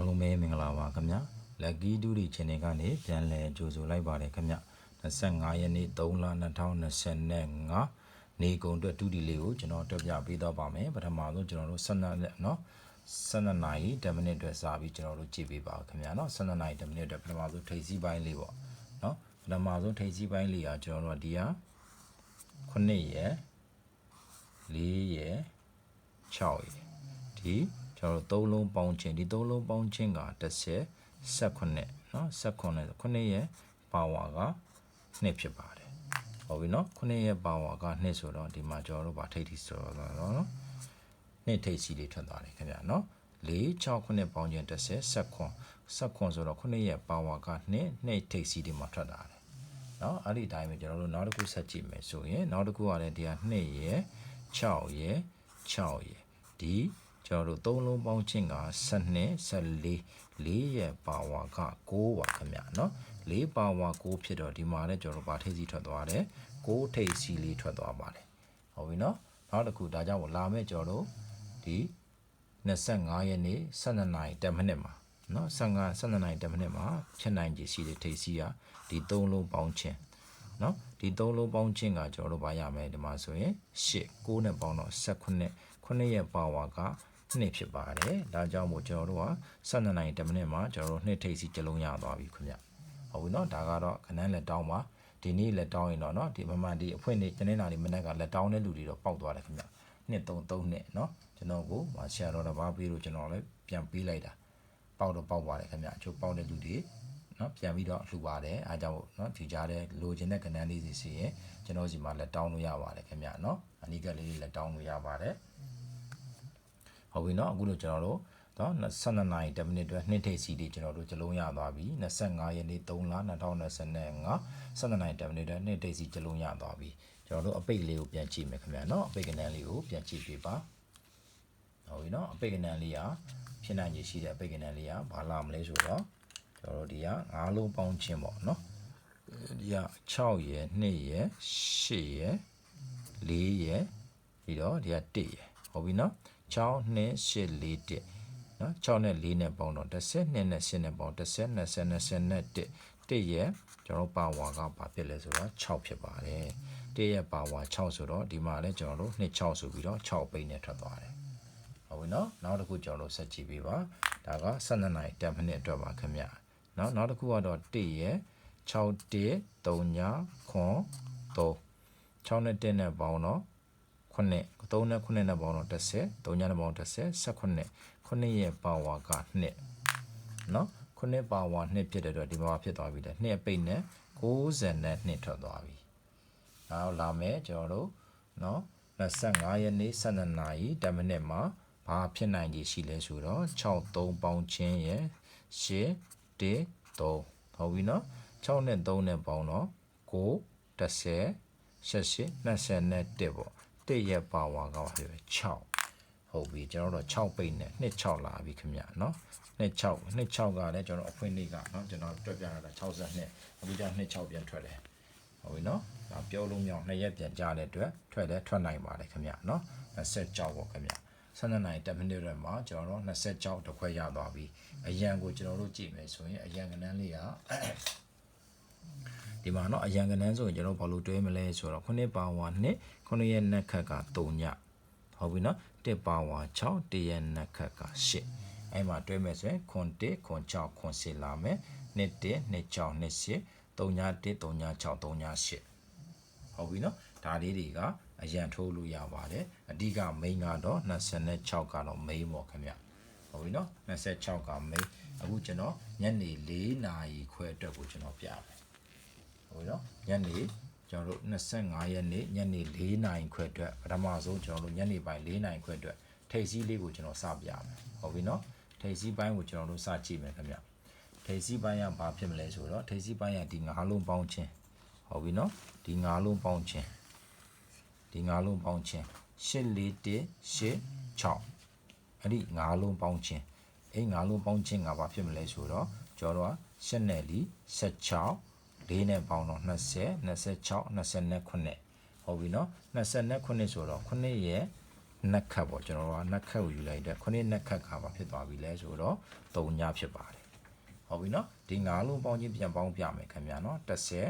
အားလုံးပဲမင်္ဂလာပါခင်ဗျာ Lucky Duty Channel ကနေပြန်လည်ကြိုဆိုလိုက်ပါတယ်ခင်ဗျ25ရက်နေ့3လ2025နေကုန်အတွက်ဒုတိလေးကိုကျွန်တော်တက်ပြပေးတော့ပါမယ်ပထမဆုံးကျွန်တော်တို့12နဲ့เนาะ12နာရီ10မိနစ်အတွက်စပြီးကျွန်တော်တို့ကြည့်ပေးပါခင်ဗျာเนาะ12နာရီ10မိနစ်အတွက်ပထမဆုံးထိပ်စီးပိုင်းလေးပေါ့เนาะပထမဆုံးထိပ်စီးပိုင်းလေးကကျွန်တော်တို့ဒီဟာ9ရက်4ရက်6ရက်ဒီ ကျွန်တော်တို့သုံးလုံးပေါင်းခြင်းဒီသုံးလုံးပေါင်းခြင်းက30 18เนาะ18 9ရဲ့ပါဝါက2ဖြစ်ပါတယ်ဟုတ်ပြီเนาะ9ရဲ့ပါဝါက2ဆိုတော့ဒီမှာကျွန်တော်တို့ဗာထိတ်ထိဆိုတော့เนาะနှစ်ထိတ်စီလေးထွက်သွားတယ်ခင်ဗျာเนาะ4 6 9ပေါင်းခြင်း30 18 18ဆိုတော့9ရဲ့ပါဝါက2နှစ်ထိတ်စီဒီမှာထွက်လာတယ်เนาะအဲ့ဒီအတိုင်းပဲကျွန်တော်တို့နောက်တစ်ခုဆက်ကြည့်မယ်ဆိုရင်နောက်တစ်ခုကလည်းဒီက2ရဲ့6ရဲ့6ရဲ့ဒီ ကျွန်တော်တို့၃လုံးပေါင်းခြင်းက12 14 4ရဲ့ပါဝါက6ပါခင်ဗျာနော်4ပါဝါ6ဖြစ်တော့ဒီမှာလည်းကျွန်တော်တို့ဗာထိပ်စီထွက်သွားတယ်6ထိပ်စီလေးထွက်သွားပါတယ်ဟုတ်ပြီနော်နောက်တစ်ခုဒါကြောင့်လာမဲ့ကျွန်တော်တို့ဒီ25ရက်နေ့12နာရီ10မိနစ်မှာနော်15 12နာရီ10မိနစ်မှာဖြစ်နိုင်ခြေရှိတဲ့ထိပ်စီကဒီ3လုံးပေါင်းခြင်းနော်ဒီ3လုံးပေါင်းခြင်းကကျွန်တော်တို့ဗာရမယ်ဒီမှာဆိုရင်8 6နဲ့ပေါင်းတော့18 9ရဲ့ပါဝါက နှစ်ဖြစ်ပါတယ်ဒါကြောင့်မို့ကျွန်တော်တို့က12နိုင်10မိနစ်မှာကျွန်တော်တို့နှစ်ထိပ်စီကြလုံးရသွားပြီခင်ဗျဟုတ်ပြီเนาะဒါကတော့ခဏန်းလက်တောင်းပါဒီနေ့လက်တောင်းရင်တော့เนาะဒီမမှန်ဒီအဖွင့်နေတနေ့နာဒီမနေ့ကလက်တောင်းတဲ့လူတွေတော့ပေါက်သွားတယ်ခင်ဗျနှစ်3 3နှစ်เนาะကျွန်တော်ကိုမဆရာတော်တစ်ပါးပြီးတော့ကျွန်တော်လည်းပြန်ပေးလိုက်တာပေါက်တော့ပေါက်ပါတယ်ခင်ဗျအချို့ပေါက်တဲ့လူတွေနော်ပြန်ပြီးတော့လှူပါတယ်အားကြောင့်နော်ဒီကြားတဲ့လိုချင်တဲ့ကဏ္ဍလေးစီစီရင်ကျွန်တော်စီမှာလက်တောင်းလို့ရပါတယ်ခင်ဗျနော်အနိကလေးလက်တောင်းလို့ရပါတယ် ဟုတ်ပြီနော်အခုလို့ကျွန်တော်တို့နော်12နာရီ10မိနစ်အတွက်နှစ်ထိပ်စီတွေကျွန်တော်တို့ကြလုံးရသွားပြီ25ရက်နေ့3လ2025 12နာရီ10မိနစ်အတွက်နှစ်ထိပ်စီကြလုံးရသွားပြီကျွန်တော်တို့အပိတ်လေးကိုပြန်ကြည့်မယ်ခင်ဗျနော်အပိတ်ကဏ္ဍလေးကိုပြန်ကြည့်ပြပါဟုတ်ပြီနော်အပိတ်ကဏ္ဍလေးကဖြစ်နိုင်ရရှိတဲ့အပိတ်ကဏ္ဍလေးကဘာလာမလဲဆိုတော့ကျွန်တော်တို့ဒီက၅လုံးပေါင်းခြင်းပေါ့နော်ဒီက6ရယ်2ရယ်8ရယ်4ရယ်ပြီးတော့ဒီက1ရယ် ဟုတ်ပြီနော်6 2 8 4 1နော်6နဲ့4နဲ့ပေါင်းတော့10 2နဲ့10နဲ့ပေါင်း10 20 20နဲ့1 1ရယ်ကျွန်တော်ပါဝါကဘာဖြစ်လဲဆိုတော့6ဖြစ်ပါတယ်1ရဲ့ပါဝါ6ဆိုတော့ဒီမှာလည်းကျွန်တော်တို့2 6ဆိုပြီးတော့6ပိတ်နဲ့ထွက်သွားတယ်ဟုတ်ပြီနော်နောက်တစ်ခုကျွန်တော်တို့ဆက်ကြည့်ပေးပါဒါက12နိုင်10မိနစ်အတွက်ပါခင်ဗျနော်နောက်တစ်ခုကတော့1ရယ်6 1 3ညခွန်3 6နဲ့1နဲ့ပေါင်းတော့ 9 3နဲ့9နဲ့ပေါင်းတော့10 3ညနဲ့ပေါင်း10 18 9ရဲ့ပါဝါက2နော်9ပါဝါ2ဖြစ်တဲ့အတွက်ဒီမှာဖြစ်သွားပြီလေ2အပိတ်နဲ့60နဲ့2ထွက်သွားပြီနောက်လာမယ်ကျွန်တော်တို့နော်25ရက်နေ့12နာရီ10မိနစ်မှာဘာဖြစ်နိုင်ကြီးရှိလဲဆိုတော့6 3ပေါင်းချင်းရဲ့8 1 3ဟုတ်ပြီနော်6နဲ့3နဲ့ပေါင်းတော့9 10 88 20နဲ့1ပေါ့ 1ရဲ့ပါဝါကပါဖြစ်ပဲ6ဟုတ်ပြီကျွန်တော်တို့6ပိတ်နဲ့2 6လာပြီခင်ဗျเนาะ2 6 2 6ကလည်းကျွန်တော်အဖွင့်လေးကเนาะကျွန်တော်တွက်ပြရတာ62အခုကျ2 6ပြန်ထွက်တယ်ဟုတ်ပြီเนาะဒါပြောလို့မရအောင်2ရက်ပြန်ကြတဲ့အတွက်ထွက်လဲထွက်နိုင်ပါတယ်ခင်ဗျเนาะ26ပေါ့ခင်ဗျ12နိုင်10မိနစ်ရက်မှာကျွန်တော်တို့26တစ်ခွဲရသွားပြီအရန်ကိုကျွန်တော်တို့ကြည့်မယ်ဆိုရင်အရန်ကနန်းလေးက ဒီမှာเนาะအရန်ကနန်းဆိုရင်ကျွန်တော်ဘာလို့တွဲမလဲဆိုတော့ခုနှစ်ပါဝါနှစ်ခုနှစ်ရဲ့နက်ခက်က3ညဟုတ်ပြီเนาะတစ်ပါဝါ6တရဲ့နက်ခက်က8အဲ့မှာတွဲမယ်ဆိုရင်ခွန်1ခွန်6ခွန်10လာမယ်နှစ်1နှစ်6နှစ်8 3ည1 3ည6 3ည8ဟုတ်ပြီเนาะဒါလေးတွေကအရန်ထိုးလို့ရပါတယ်အဓိက main ကတော့26ကတော့ main ပေါ့ခင်ဗျဟုတ်ပြီเนาะ26က main အခုကျွန်တော်ညနေ4နာရီခွဲအတွက်ကိုကျွန်တော်ပြမယ် ဟိုနော်ညနေကျွန်တော်တို့25ရက်နေ့ညနေ4နာရီခွဲအတွက်ပထမဆုံးကျွန်တော်တို့ညနေပိုင်း4နာရီခွဲအတွက်ထိပ်စီးလေးကိုကျွန်တော်စပြမယ်ဟုတ်ပြီနော်ထိပ်စီးပိုင်းကိုကျွန်တော်တို့စကြည့်မယ်ခင်ဗျထိပ်စီးပိုင်းကဘာဖြစ်မလဲဆိုတော့ထိပ်စီးပိုင်းကဒီ၅လုံးပေါင်းခြင်းဟုတ်ပြီနော်ဒီ၅လုံးပေါင်းခြင်းဒီ၅လုံးပေါင်းခြင်း8416အဲ့ဒီ၅လုံးပေါင်းခြင်းအဲ့၅လုံးပေါင်းခြင်းကဘာဖြစ်မလဲဆိုတော့ကျွန်တော်က၈နယ်လီ16 လေးနဲ့ပေါင်းတော့20 26 29ဟုတ်ပြီနော်29ဆိုတော့9ရဲ့နက်ခတ်ပေါ့ကျွန်တော်တို့ကနက်ခတ်ကိုယူလိုက်တဲ့ခုနှစ်နက်ခတ်ကဘာဖြစ်သွားပြီလဲဆိုတော့3ညဖြစ်ပါတယ်ဟုတ်ပြီနော်ဒီငါးလုံးပေါင်းချင်းပြန်ပေါင်းပြမယ်ခင်ဗျာနော်30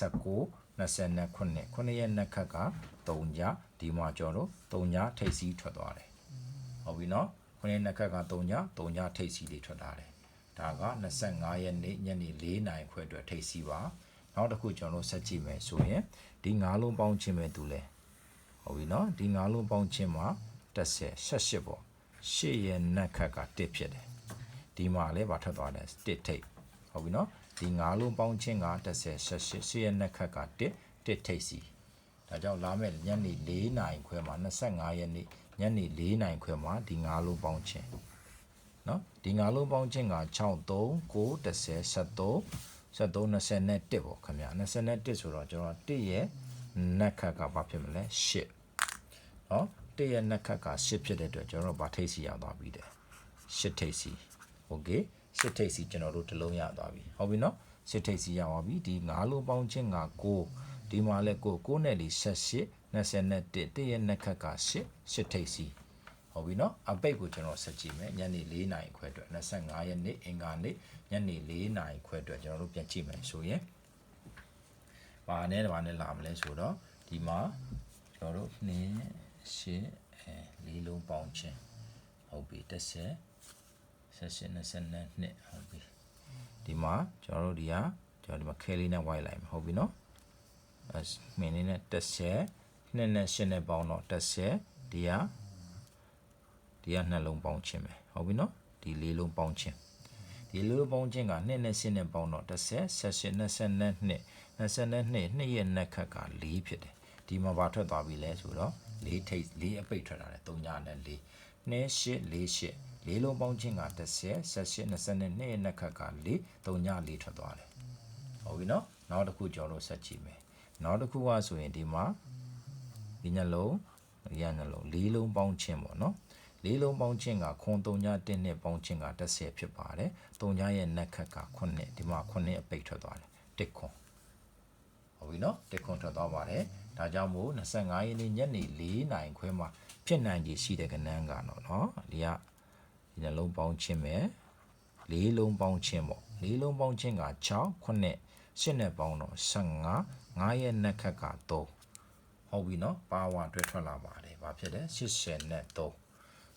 19 29ခုနှစ်ရဲ့နက်ခတ်က3ညဒီမှာကျွန်တော်တို့3ညထိပ်စီးထွက်သွားတယ်ဟုတ်ပြီနော်ခုနှစ်နက်ခတ်က3ည3ညထိပ်စီးလေးထွက်လာတယ်ဒါက25ရက်နေ့ညနေ4နာရီခွဲအတွက်ထိပ်စီးပါ နောက်တစ်ခုကျွန်တော်တို့ဆက်ကြည့်မယ်ဆိုရင်ဒီငါးလုံးပေါင်းချင်းပဲတူလဲဟုတ်ပြီနော်ဒီငါးလုံးပေါင်းချင်းမှာ30 88ပေါ့8ရဲ့နက်ခတ်က1ဖြစ်တယ်ဒီမှာလည်းဗာထွက်သွားတယ်1ထိပ်ဟုတ်ပြီနော်ဒီငါးလုံးပေါင်းချင်းက30 88 8ရဲ့နက်ခတ်က1 1ထိပ်စီဒါကြောင့်လာမယ့်ညနေ4နာရီခွဲမှာ25ရက်နေ့ညနေ4နာရီခွဲမှာဒီငါးလုံးပေါင်းချင်းနော်ဒီငါးလုံးပေါင်းချင်းက6 3 9 10 73 73 21ပေါ့ခင်ဗျာ21ဆိုတော့ကျွန်တော်1ရဲ့နက်ခတ်ကဘာဖြစ်မလဲ8 နော်တည့်ရဲ့နက်ခတ်က10ဖြစ်တဲ့အတွက်ကျွန်တော်တို့ဗာထိတ်စီရသွားပြီတဲ့10ထိတ်စီโอเค10ထိတ်စီကျွန်တော်တို့တစ်လုံးရသွားပြီဟုတ်ပြီနော်10ထိတ်စီရသွားပြီဒီ9လုံးပေါင်းချင်းက9ဒီမှာလဲ9 9နဲ့လေး78 21တည့်ရဲ့နက်ခတ်က10 10ထိတ်စီ ဟုတ်ပြီနော်အပိတ်ကိုကျွန်တော်ဆက်ကြည့်မယ်ညနေ4နာရီခွဲအတွက်25ရက်နေ့အင်္ဂါနေ့ညနေ4နာရီခွဲအတွက်ကျွန်တော်တို့ပြန်ကြည့်မယ်ဆိုရင်ဘာနဲ့ဘာနဲ့လာမလဲဆိုတော့ဒီမှာကျွန်တော်တို့နေ့ရှစ်အဲလေးလုံးပေါင်းချင်းဟုတ်ပြီ30 28 22နှစ်ဟုတ်ပြီဒီမှာကျွန်တော်တို့ဒီဟာကျွန်တော်ဒီမှာခဲလေးနဲ့ဝိုက်လိုက်မှာဟုတ်ပြီနော်အဲမင်းလေးနဲ့30နှစ်နဲ့ရှစ်နဲ့ပေါင်းတော့30ဒီဟာ ဒီဟာနှလုံးပေါင်းချင်းပဲဟုတ်ပြီနော်ဒီလေးလုံးပေါင်းချင်းဒီလေးလုံးပေါင်းချင်းကနှစ်နဲ့ရှစ်နဲ့ပေါင်းတော့30 28 22နှစ်22နှစ်နှစ်ရဲ့နက်ခတ်က4ဖြစ်တယ်ဒီမှာဘာထွက်သွားပြီလဲဆိုတော့၄ထိပ်၄အပိတ်ထွက်လာတယ်3ညနဲ့4 2 8 4 8လေးလုံးပေါင်းချင်းက30 78 22နှစ်ရဲ့နက်ခတ်က4 3ည4ထွက်သွားတယ်ဟုတ်ပြီနော်နောက်တစ်ခုကျွန်တော်တို့ဆက်ကြည့်မယ်နောက်တစ်ခုကဆိုရင်ဒီမှာဒီညလုံးဒီညလုံးလေးလုံးပေါင်းချင်းပေါ့နော် လေးလုံးပေါင်းချင်းကခွန်3ည1နှစ်ပေါင်းချင်းက30ဖြစ်ပါတယ်3ညရဲ့နက်ခတ်က9ဒီမှာ9အပိတ်ထွက်သွားတယ်တစ်ခွန်ဟုတ်ပြီနော်တစ်ခွန်ထွက်သွားပါတယ်ဒါကြောင့်မို့25ရက်နေ့ညနေ4နာရီခွဲမှာဖြစ်နိုင်ခြေရှိတဲ့ကဏ္ဍကတော့နော်ဒီကဒီနှလုံးပေါင်းချင်းပဲလေးလုံးပေါင်းချင်းပေါ့လေးလုံးပေါင်းချင်းက6 9 8နဲ့ပေါင်းတော့15 9ရဲ့နက်ခတ်က3ဟုတ်ပြီနော်ပါဝါတွဲထွက်လာပါတယ်ဘာဖြစ်လဲ80နဲ့3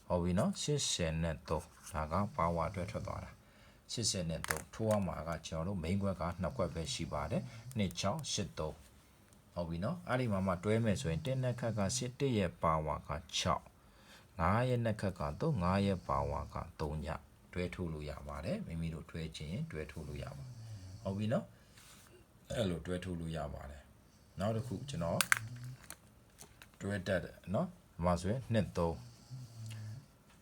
ဟုတ်ပြီနော်80နဲ့3ဒါကပါဝါတွဲထွက်သွားတာ80နဲ့3ထိုးရမှာကကျွန်တော်တို့ main ခွက်ကနှစ်ခွက်ပဲရှိပါတယ်2 6 8 3ဟုတ်ပြီနော်အဲ့ဒီမှာမှတွဲမယ်ဆိုရင်တင်းနဲ့ခက်ကစစ်1ရဲ့ပါဝါက6 9ရဲ့နှက်ခက်က3 9ရဲ့ပါဝါက3ညတွဲထိုးလို့ရပါတယ်မိမိတို့တွဲခြင်းတွဲထိုးလို့ရပါဟုတ်ပြီနော်အဲ့လိုတွဲထိုးလို့ရပါတယ်နောက်တစ်ခုကျွန်တော်တွဲတက်တယ်နော်ဒီမှာဆိုရင်2 3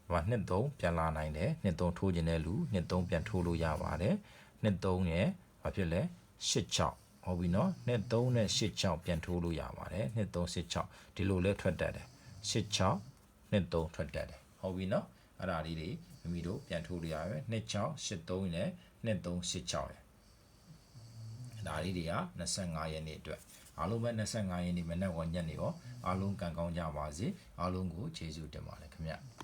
ဒီမှာ2 3ပြန်လာနိုင်တယ်2 3ထိုးခြင်းတဲ့လူ2 3ပြန်ထိုးလို့ရပါတယ်2 3ရဲ့ဘာဖြစ်လဲ8 6ဟုတ်ပြီနော်2 3နဲ့8 6ပြန်ထိုးလို့ရပါတယ်2 3 8 6ဒီလိုလဲထွက်တတ်တယ်8 6နှစ်3ထွက်တတ်တယ်ဟုတ်ပြီနော်အဲ့ဒါလေးတွေမိမိတို့ပြန်ထိုးလို့ရပဲနှစ်6 83နဲ့နှစ်3 86ရယ်ဒါလေးတွေက25ရက်နေ့အတွက်အားလုံးပဲ25ရက်နေ့မနေ့ကညနေရောအားလုံးကံကောင်းကြပါစေအားလုံးကိုကျေးဇူးတင်ပါတယ်ခင်ဗျ